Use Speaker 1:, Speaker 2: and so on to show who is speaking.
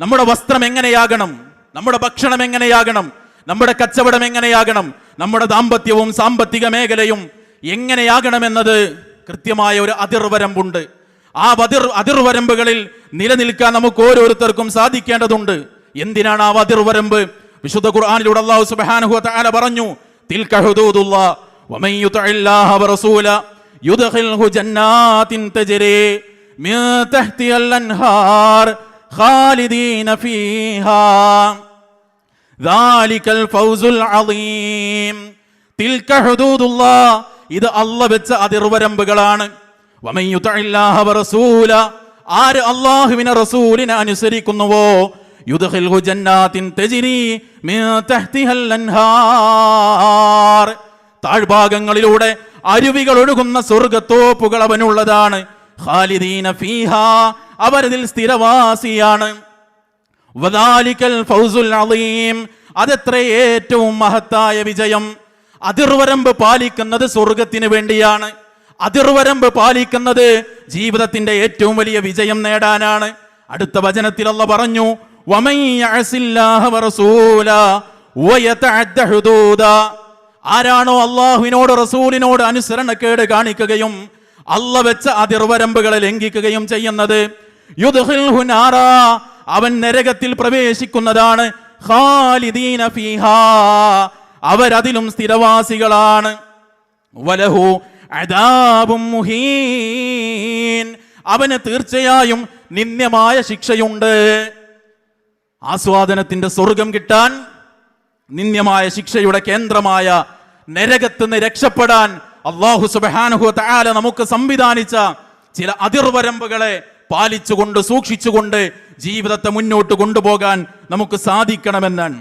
Speaker 1: നമ്മുടെ വസ്ത്രം എങ്ങനെയാകണം? നമ്മുടെ ഭക്ഷണം എങ്ങനെയാകണം? നമ്മുടെ കച്ചവടം എങ്ങനെയാകണം? നമ്മുടെ ദാമ്പത്യവും സാമ്പത്തിക മേഖലയും എങ്ങനെയാകണമെന്നത് കൃത്യമായ ഒരു അതിർവരമ്പുണ്ട്. ആ അതിർ അതിർവരമ്പുകളിൽ നിലനിൽക്കാൻ നമുക്ക് ഓരോരുത്തർക്കും സാധിക്കേണ്ടതുണ്ട്. എന്തിനാണ് ആ അതിർവരമ്പ് വിശുദ്ധ ഖുർആാനിലൂടെ അള്ളാഹു സുബ്ഹാനഹു തആല പറഞ്ഞു തിൽക ഖാലിദീന ഫീഹാ ذلك الفوز العظيم تلك حدود الله ഇത് അല്ല വെച്ച അതിർവരമ്പുകളാണ് വമൻ യുതഇല്ലാഹ വറസൂല ആര് അല്ലാഹുവിനെ റസൂലിനെ അനുസരിക്കുന്നുവോ യുദ്ഖിൽഹു ജന്നാത്തിൻ തജ്രി മിൻ തഹ്തിഹൽ അൻഹാർ താഴ്ഭാഗങ്ങളിലൂടെ അരുവികൾ ഒഴുകുന്ന സ്വർഗത്തോപ്പുകൾ അവനുള്ളതാണ് ഖാലിദീന ഫീഹ അവരതിൽ സ്ഥിരവാസിയാണ്. വദാലിക്കൽ ഫൗസുൽ അളീം അതെത്ര ഏറ്റവും മഹത്തായ വിജയം. അതിർവരമ്പ് പാലിക്കുന്നത് സ്വർഗത്തിന് വേണ്ടിയാണ്. അതിർവരമ്പ് പാലിക്കുന്നത് ജീവിതത്തിന്റെ ഏറ്റവും വലിയ വിജയം നേടാനാണ്. അടുത്ത വചനത്തിൽ അല്ല പറഞ്ഞു ആരാണോ അള്ളാഹുവിനോട് റസൂലിനോട് അനുസരണക്കേട് കാണിക്കുകയും അള്ള വെച്ച അതിർവരമ്പുകളെ ലംഘിക്കുകയും ചെയ്യുന്നത്? അവൻ നരകത്തിൽ പ്രവേശിക്കുന്നതാണ്. അവരതിലും സ്ഥിരവാസികളാണ്. വലഹു അദാബും മുഹീൻ. അവന് തീർച്ചയായും നിന്ദ്യമായ ശിക്ഷയുണ്ട്. ആസ്വാദനത്തിന്റെ സ്വർഗം കിട്ടാൻ നിന്ദ്യമായ ശിക്ഷയുടെ കേന്ദ്രമായ നരകത്ത് നിന്ന് രക്ഷപ്പെടാൻ അള്ളാഹു സുബാനുഹു തആല നമുക്ക് സംവിധാനിച്ച ചില അതിർവരമ്പുകളെ പാലിച്ചുകൊണ്ട് സൂക്ഷിച്ചുകൊണ്ട് ജീവിതത്തെ മുന്നോട്ട് കൊണ്ടുപോകാൻ നമുക്ക് സാധിക്കണമെന്നാണ്.